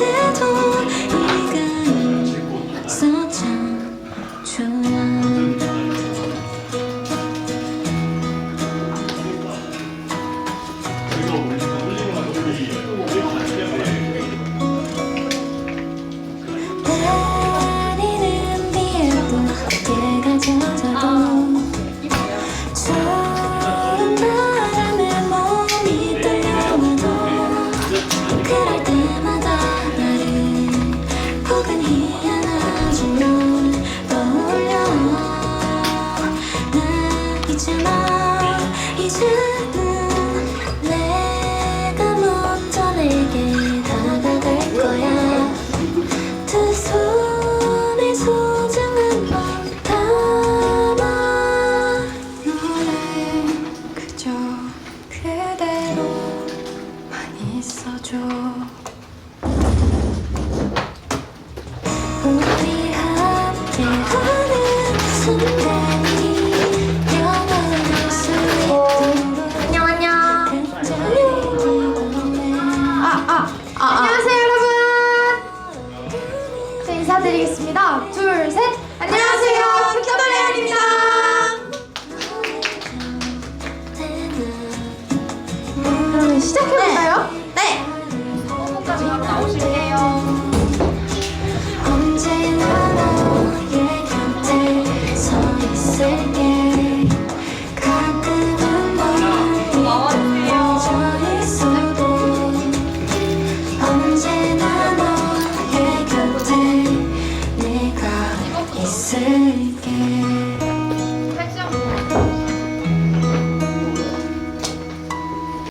그때도 네가 있어 참 좋아 떠올려 나 있잖아 이제는 내가 먼저 내게 다가갈 거야. 두 손에 소중한 맘 담아 너를 그저 그대로만 있어줘 아, 아, 안녕하세요 여러분. 저 인사드리겠습니다. 둘, 셋. 안녕하세요. 큐더레알입니다. 그럼 시작해볼까요?